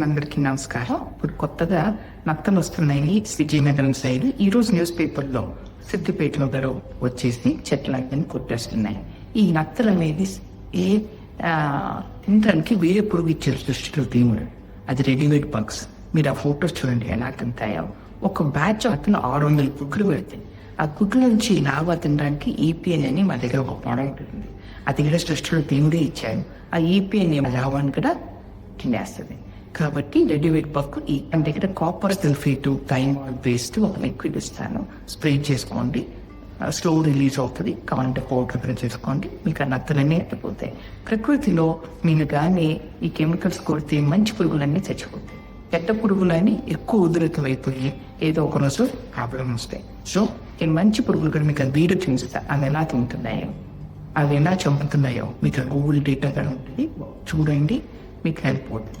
ప్రేక్షకులందరికీ నమస్కారం. ఇప్పుడు కొత్తగా నత్తలు వస్తున్నాయి విజయనగరం సైడ్. ఈ రోజు న్యూస్ పేపర్లో సిద్దిపేటలో గారు వచ్చేసి చెట్లని కొట్టేస్తున్నాయి. ఈ నత్తలు అనేది ఏ తినడానికి వేరే పురుగు ఇచ్చారు సృష్టిలో దేవుడు అది రెడీమేడ్ బగ్స్. మీరు ఆ ఫోటోస్ చూడండి ఎలా తింటాయో. ఒక బ్యాచ్ అతను ఆరు వందల కుక్కలు పెడతాయి ఆ కుక్కల నుంచి లాభా తినడానికి ఈపీఎన్ అని మా దగ్గర ఒక ప్రోడక్ట్ ఉంది అది కూడా సృష్టిలో దేవుడే ఇచ్చాడు. ఆ ఈపీఎన్ లాభాన్ని కూడా తినేస్తుంది. కాబట్టి రెడీమేడ్ పప్పు ఈ అంటే ఇక్కడ కాపర్ సల్ఫేట్ టైమ్ వేస్ట్ ఒక లిక్విడ్ ఇస్తాను. స్ప్రే చేసుకోండి. స్లో రిలీజ్ అవుతుంది. కావాలంటే పౌడర్ చేసుకోండి. మీకు ఆ నత్తలన్నీ ఎత్తిపోతాయి ప్రకృతిలో మీరు కానీ ఈ కెమికల్స్ కొడితే మంచి పురుగులన్నీ చచ్చిపోతాయి. చెడ్డ పురుగులన్నీ ఎక్కువ ఉధృతం అయిపోయి ఏదో ఒక రోజు ప్రాబ్లం వస్తాయి. సో ఈ మంచి పురుగులు కూడా మీకు వీడియో చూపిస్తా. అవి ఎలా తింటున్నాయో అవి ఎలా చంపుతున్నాయో మీకు గూగుల్ డేటా కూడా ఉంటుంది. చూడండి మీకు హెల్ప్ అవుతుంది.